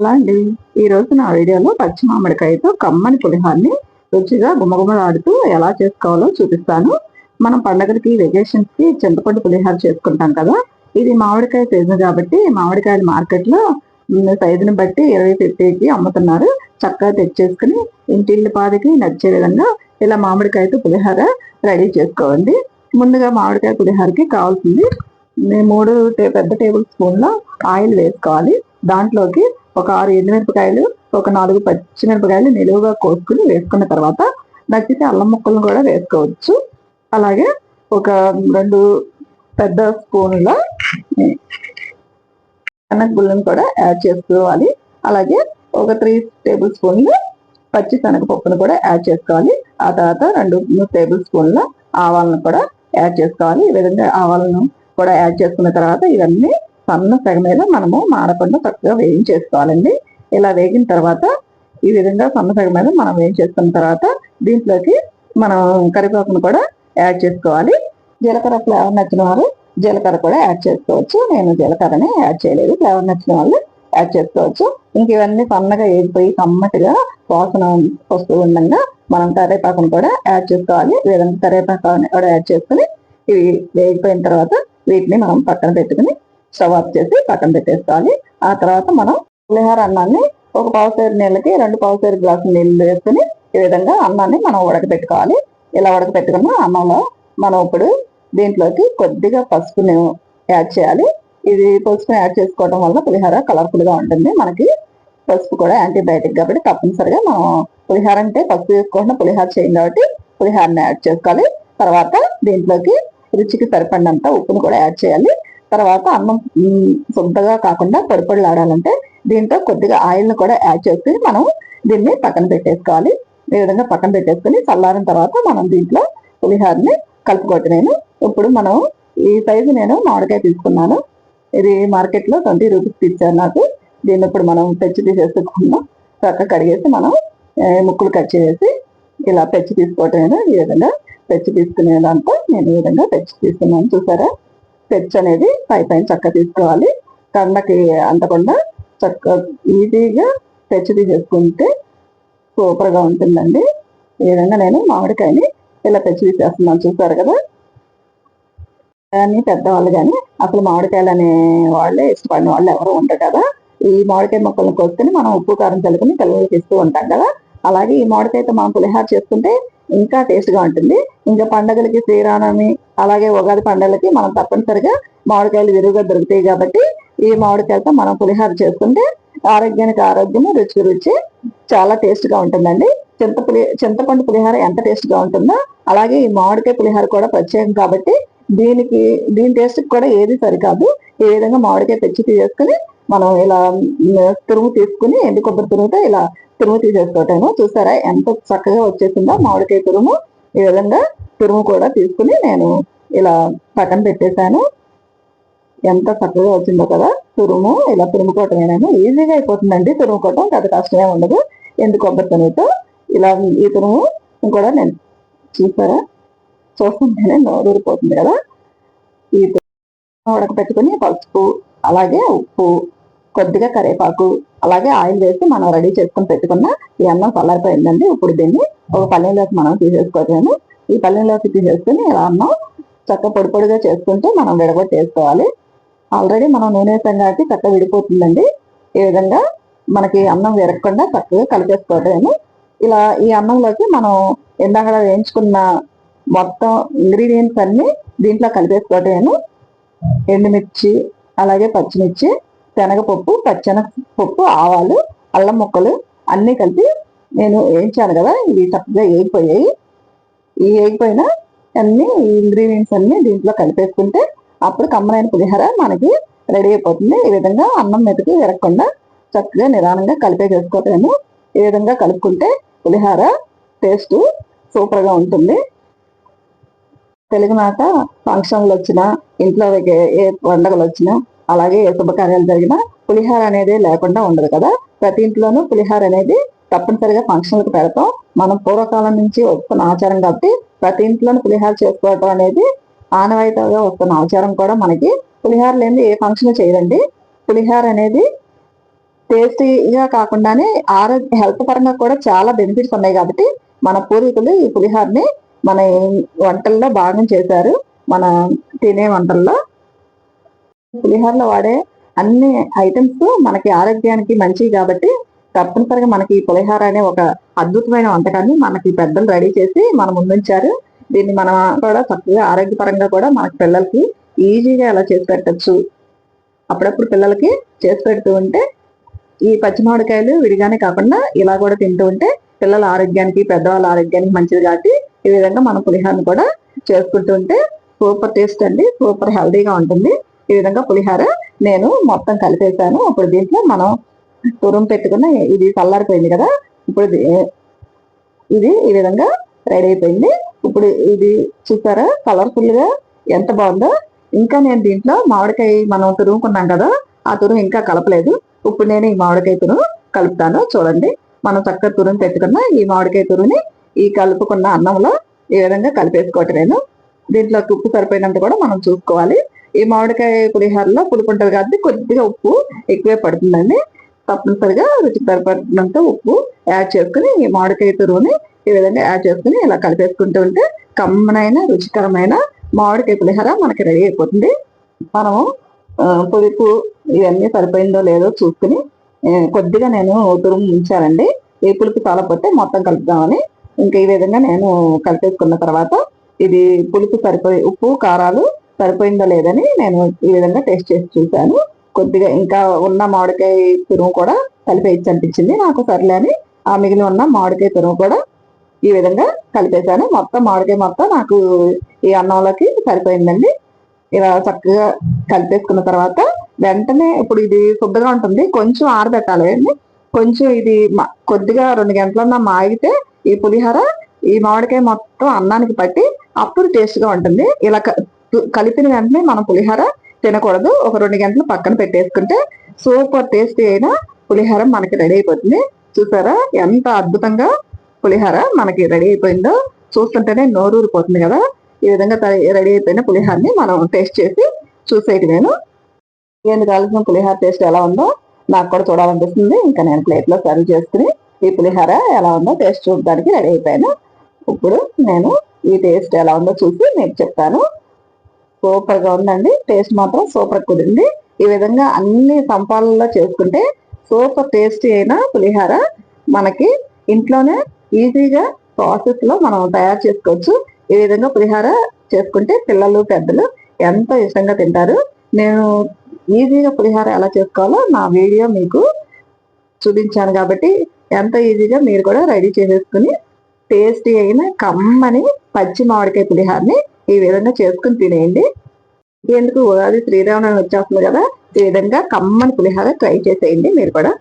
అలా అండి. ఈ రోజు నా వీడియోలో పచ్చి మామిడికాయతో కమ్మని పులిహాన్ని రుచిగా గుమగుమలాడుతూ ఎలా చేసుకోవాలో చూపిస్తాను. మనం పండగలకి వెకేషన్స్కి చింతపండు పులిహార చేసుకుంటాం కదా. ఇది మామిడికాయ సీజన్ కాబట్టి మామిడికాయలు మార్కెట్లో సైజుని బట్టి ఇరవై ఫిఫ్టీకి అమ్ముతున్నారు. చక్కగా తెచ్చేసుకుని ఇంటిల్లి పాదికి నచ్చే విధంగా ఇలా మామిడికాయతో పులిహార రెడీ చేసుకోండి ముందుగా మామిడికాయ పులిహారకి కావాల్సింది మూడు పెద్ద టేబుల్ స్పూన్ల ఆయిల్ వేసుకోవాలి. దాంట్లోకి ఒక ఆరు ఎండుమిరపకాయలు ఒక నాలుగు పచ్చిమిరపకాయలు నిలువుగా కోసుకుని వేసుకున్న తర్వాత నచ్చితే అల్లం ముక్కలను కూడా వేసుకోవచ్చు. అలాగే ఒక రెండు పెద్ద స్పూన్ల శనగగుళ్ళను కూడా యాడ్ చేసుకోవాలి. అలాగే ఒక త్రీ టేబుల్ స్పూన్లు పచ్చి శనగపప్పును కూడా యాడ్ చేసుకోవాలి. ఆ తర్వాత రెండు మూడు టేబుల్ స్పూన్ల ఆవాలను కూడా యాడ్ చేసుకోవాలి. ఈ విధంగా ఆవాలను కూడా యాడ్ చేసుకున్న తర్వాత ఇవన్నీ సన్న సగ మీద మనము మాడకుండా చక్కగా వేయించేసుకోవాలండి. ఇలా వేగిన తర్వాత ఈ విధంగా సన్న సగ మీద మనం వేయించేసుకున్న తర్వాత దీంట్లోకి మనం కరివేపాకును కూడా యాడ్ చేసుకోవాలి. జీలకర్ర ఫ్లేవర్ నచ్చిన వారు జీలకర్ర కూడా యాడ్ చేసుకోవచ్చు. నేను జీలకర్రని యాడ్ చేయలేదు. ఫ్లేవర్ నచ్చిన వాళ్ళు యాడ్ చేసుకోవచ్చు. ఇంక ఇవన్నీ సన్నగా వేగిపోయి కమ్మటిగా వాసన వస్తూ ఉండగా మనం కరివేపాకును కూడా యాడ్ చేసుకోవాలి. ఈ విధంగా కరివేపాకుని కూడా యాడ్ చేసుకుని ఇవి వేగిపోయిన తర్వాత వీటిని మనం పక్కన పెట్టుకుని స్టవ్ ఆఫ్ చేసి పక్కన పెట్టేసుకోవాలి. ఆ తర్వాత మనం పులిహోర అన్నాన్ని ఒక పావుసేరు నీళ్ళకి రెండు పావుసేరు గ్లాసు నీళ్ళు వేసుకుని ఈ విధంగా అన్నాన్ని మనం ఉడకబెట్టుకోవాలి ఇలా ఉడకబెట్టుకున్న అన్నంలో మనం ఇప్పుడు దీంట్లోకి కొద్దిగా పసుపుని యాడ్ చేయాలి. ఇది పసుపుని యాడ్ చేసుకోవడం వల్ల పులిహోర కలర్ఫుల్గా ఉంటుంది. మనకి పసుపు కూడా యాంటీబయాటిక్ కాబట్టి తప్పనిసరిగా మనం పులిహోర అంటే పసుపు వేసుకోకుండా పులిహోర చేయం కాబట్టి పులిహోరని యాడ్ చేసుకోవాలి. తర్వాత దీంట్లోకి రుచికి సరిపడినంత ఉప్పును కూడా యాడ్ చేయాలి. తర్వాత అన్నం సొంతగా కాకుండా పొడిపొడిలాడాలంటే దీంతో దీంట్లో కొద్దిగా ఆయిల్ని కూడా యాడ్ చేసి మనం దీన్ని పక్కన పెట్టేసుకోవాలి. ఈ విధంగా పక్కన పెట్టేసుకుని చల్లారిన తర్వాత మనం దీంట్లో పులిహారని కలుపుకోవచ్చు. నేను ఇప్పుడు మనం ఈ సైజు నేను మామిడికాయ తీసుకున్నాను. ఇది మార్కెట్లో ట్వంటీ రూపీస్ ఇచ్చారు నాకు. దీన్ని ఇప్పుడు మనం తెచ్చి తీసేసుకుందాం. చక్క కడిగేసి మనం ముక్కులు కట్ చేసి ఇలా తెచ్చి తీసుకోవటం. ఈ విధంగా తెచ్చి తీసుకునే దాంతో నేను ఈ విధంగా తెచ్చి తీసుకున్నాను చూసారా? తెచ్చి అనేది పై పైన చక్క తీసుకోవాలి. కండకి అంటకుండా చక్క ఈజీగా తెచ్చి తీసేసుకుంటే సూపర్గా ఉంటుందండి. ఈ విధంగా నేను మామిడికాయని ఇలా తెచ్చి తీసేస్తున్నాను. చూసారు కదా? కానీ పెద్దవాళ్ళు కానీ అసలు మామిడికాయలు అనే వాళ్ళే ఇష్టపడిన వాళ్ళు ఎవరు ఉంటారు కదా? ఈ మామిడికాయ మొక్కలను కోసుకొని మనం ఉప్పు కారం చల్లుకుని పిల్లలకి ఇస్తూ ఉంటాం కదా? అలాగే ఈ మామిడికాయతో మనం పులిహార చేసుకుంటే ఇంకా టేస్ట్గా ఉంటుంది. ఇంకా పండగలకి శ్రీరామనవమి అలాగే ఉగాది పండగలకి మనం తప్పనిసరిగా మామిడికాయలు విరుగుగా దొరుకుతాయి కాబట్టి ఈ మామిడికాయలతో మనం పులిహార చేసుకుంటే ఆరోగ్యానికి ఆరోగ్యము రుచి రుచి చాలా టేస్ట్గా ఉంటుందండి. చింతపులి చింతపండు పులిహార ఎంత టేస్ట్గా ఉంటుందో అలాగే ఈ మామిడికాయ పులిహార కూడా ప్రత్యేకం కాబట్టి దీనికి దీని టేస్ట్కి కూడా ఏది సరికాదు. ఈ విధంగా మామిడికాయ తెచ్చి తీసేసుకుని మనం ఇలా తురుము తీసుకుని ఎండు కొబ్బరి తురుముతో ఇలా తురుము తీసేసుకోవటాను చూసారా ఎంత చక్కగా వచ్చేసిందో మామిడికాయ తురుము. ఈ విధంగా తురుము కూడా తీసుకుని నేను ఇలా పక్కన పెట్టేశాను. ఎంత చక్కగా వచ్చిందో కదా. తురుము ఇలా తురుముకోవటమేనాను ఈజీగా అయిపోతుందండి తురుముకోవటం పెద్ద కష్టమే ఉండదు. ఎండు కొబ్బరి తురుముతో ఇలా ఈ తురుము కూడా నేను చూసారా? చూస్తుంటేనే నోరు ఊరిపోతుంది కదా. ఈ తురుము ఉడకపెట్టుకుని పసుపు అలాగే ఉప్పు కొద్దిగా కరివేపాకు అలాగే ఆయిల్ వేసి మనం రెడీ చేసుకుని పెట్టుకున్న ఈ అన్నం చల్లారిపోయిందండి. ఇప్పుడు దీన్ని ఒక పల్లెంలోకి మనం తీసేసుకోవటమేను ఈ పల్లెలోకి తీసేసుకుని ఇలా అన్నం చక్క పొడి పొడిగా చేసుకుంటూ మనం విడగొట్టి వేసుకోవాలి. ఆల్రెడీ మనం నూనె వేసాం కాబట్టి చక్క విడిపోతుందండి. ఈ విధంగా మనకి అన్నం విరగకుండా చక్కగా కలిపేసుకోవటమేను ఇలా ఈ అన్నంలోకి మనం ఇందాక వేయించుకున్న మొత్తం ఇంగ్రీడియంట్స్ అన్నీ దీంట్లో కలిపేసుకోవటమేను ఎండుమిర్చి అలాగే పచ్చిమిర్చి శనగపప్పు పచ్చనపప్పు ఆవాలు అల్లం ముక్కలు అన్నీ కలిపి నేను వేయించాను కదా ఇవి చక్కగా వేగిపోయాయి. ఈ వేగిపోయిన అన్ని ఇంగ్రీడియంట్స్ అన్ని దీంట్లో కలిపేసుకుంటే అప్పుడు కమ్మనైన పులిహోర మనకి రెడీ అయిపోతుంది. ఈ విధంగా అన్నం మెతుకు విరగకుండా చక్కగా నిదానంగా కలిపే చేసుకోవటము ఈ విధంగా కలుపుకుంటే పులిహోర టేస్ట్ సూపర్గా ఉంటుంది. తెలుగు నాట ఫంక్షన్లు వచ్చినా ఇంట్లో ఏ- ఏ పండుగలు వచ్చినా అలాగే ఏ శుభకార్యాలు జరిగినా పులిహార అనేది లేకుండా ఉండదు కదా? ప్రతి ఇంట్లోనూ పులిహార అనేది తప్పనిసరిగా ఫంక్షన్లకు పెడతాం. మనం పూర్వకాలం నుంచి వస్తున్న ఆచారం కాబట్టి ప్రతి ఇంట్లోనూ పులిహార చేసుకోవటం అనేది ఆనవాయితీగా వస్తున్న ఆచారం కూడా మనకి పులిహార లేని ఏ ఫంక్షన్ చేయరండి. పులిహార అనేది టేస్టీగా కాకుండానే ఆరోగ్య హెల్త్ పరంగా కూడా చాలా బెనిఫిట్స్ ఉన్నాయి కాబట్టి మన పూర్వీకులు ఈ పులిహారని మన వంటల్లో భాగం చేశారు. మన తినే వంటల్లో పులిహోరలో వాడే అన్ని ఐటమ్స్ మనకి ఆరోగ్యానికి మంచివి కాబట్టి తప్పనిసరిగా మనకి ఈ పులిహోర అనే ఒక అద్భుతమైన వంటకాన్ని మనకి పెద్దలు రెడీ చేసి మన ముందుంచారు. దీన్ని మనం కూడా చక్కగా ఆరోగ్యపరంగా కూడా మనకి పిల్లలకి ఈజీగా ఎలా చేసి పెట్టచ్చు. అప్పుడప్పుడు పిల్లలకి చేసి పెడుతూ ఉంటే ఈ పచ్చిమామిడికాయలు విడిగానే కాకుండా ఇలా కూడా తింటూ ఉంటే పిల్లల ఆరోగ్యానికి పెద్దవాళ్ళ ఆరోగ్యానికి మంచిది కాబట్టి ఈ విధంగా మనం పులిహోరను కూడా చేసుకుంటూ ఉంటే సూపర్ టేస్ట్ అండి సూపర్ హెల్దీగా ఉంటుంది. ఈ విధంగా పులిహోర నేను మొత్తం కలిపేసాను ఇప్పుడు దీంట్లో మనం తురుము పెట్టుకున్న ఇది చల్లారిపోయింది కదా ఇప్పుడు ఇది ఈ విధంగా రెడీ అయిపోయింది. ఇప్పుడు ఇది చూసారా కలర్ఫుల్గా ఎంత బాగుందో. ఇంకా నేను దీంట్లో మామిడికాయ మనం తురుముకున్నాం కదా ఆ తురుము ఇంకా కలపలేదు. ఇప్పుడు నేను ఈ మామిడికాయ తురుము కలుపుతాను చూడండి. మనం చక్కగా తురుము పెట్టుకున్న ఈ మామిడికాయ తురుముని ఈ కలుపుకున్న అన్నంలో ఈ విధంగా కలిపేసుకోవటం నేను. దీంట్లో ఉప్పు సరిపోయినంత కూడా మనం చూసుకోవాలి. ఈ మామిడికాయ పులిహోరలో పులుపు ఉంటుంది కాబట్టి కొద్దిగా ఉప్పు ఎక్కువే పడుతుందండి. తప్పనిసరిగా రుచికి సరిపడినంత ఉప్పు యాడ్ చేసుకుని ఈ మామిడికాయ తురువుని ఈ విధంగా యాడ్ చేసుకుని ఇలా కలిపేసుకుంటూ ఉంటే కమ్మనైన రుచికరమైన మామిడికాయ పులిహోర మనకి రెడీ అయిపోతుంది. మనము పులుపు ఇవన్నీ సరిపోయిందో లేదో చూసుకుని కొద్దిగా నేను తురుము ఉంచానండి. ఏ పులుపు చాలా మొత్తం కలుపుదామని. ఇంకా ఈ విధంగా నేను కలిపేసుకున్న తర్వాత ఇది పులుపు సరిపోయి ఉప్పు కారాలు సరిపోయిందో లేదని నేను ఈ విధంగా టేస్ట్ చేసి చూశాను. కొద్దిగా ఇంకా ఉన్న మామిడికాయ తురుము కూడా కలిపేసి అనిపించింది. నాకు సర్లే అని ఆ మిగిలి ఉన్న మామిడికాయ తురుము కూడా ఈ విధంగా కలిపేశాను. మొత్తం మామిడికాయ మొత్తం నాకు ఈ అన్నంలోకి సరిపోయిందండి. ఇలా చక్కగా కలిపేసుకున్న తర్వాత వెంటనే ఇప్పుడు ఇది శుభ్రంగా ఉంటుంది. కొంచెం ఆరబెట్టాలి అండి కొంచెం ఇది కొద్దిగా రెండు గంటలన్నా మాగితే ఈ పులిహోర ఈ మామిడికాయ మొత్తం అన్నానికి పట్టి అప్పుడు టేస్ట్గా ఉంటుంది. ఇలా కలిపిన వెంటనే మనం పులిహోర తినకూడదు. ఒక రెండు గంటలు పక్కన పెట్టేసుకుంటే సూపర్ టేస్టీ అయిన పులిహోర మనకి రెడీ అయిపోతుంది. చూసారా? ఎంత అద్భుతంగా పులిహోర మనకి రెడీ అయిపోయిందో. చూస్తుంటేనే నోరూరిపోతుంది కదా. ఈ విధంగా రెడీ అయిపోయిన పులిహోరని మనం టేస్ట్ చేసి చూసేది నేను ఎందుకు కావాల్సిన పులిహోర టేస్ట్ ఎలా ఉందో నాకు కూడా చూడాలనిపిస్తుంది. ఇంకా నేను ప్లేట్లో సర్వ్ చేసుకుని ఈ పులిహోర ఎలా ఉందో టేస్ట్ చూడడానికి రెడీ అయిపోయాను. ఇప్పుడు నేను ఈ టేస్ట్ ఎలా ఉందో చూసి మీకు చెప్తాను. సూపర్గా ఉందండి. టేస్ట్ మాత్రం సూపర్ కుదిరింది. ఈ విధంగా అన్ని సంపాలలో చేసుకుంటే సూపర్ టేస్టీ అయిన పులిహార మనకి ఇంట్లోనే ఈజీగా ప్రాసెస్లో మనం తయారు చేసుకోవచ్చు. ఈ విధంగా పులిహార చేసుకుంటే పిల్లలు పెద్దలు ఎంతో ఇష్టంగా తింటారు. నేను ఈజీగా పులిహార ఎలా చేసుకోవాలో నా వీడియో మీకు చూపించాను కాబట్టి ఎంత ఈజీగా మీరు కూడా రెడీ చేసేసుకుని టేస్టీ అయిన కమ్మని పచ్చి మామిడికాయ పులిహారని ఈ విధంగా చేసుకుని తినేయండి. ఎందుకు ఉగాది శ్రీరామనవమి వచ్చేస్తుంది కదా ఈ విధంగా కమ్మని పులిహార ట్రై చేసేయండి మీరు కూడా.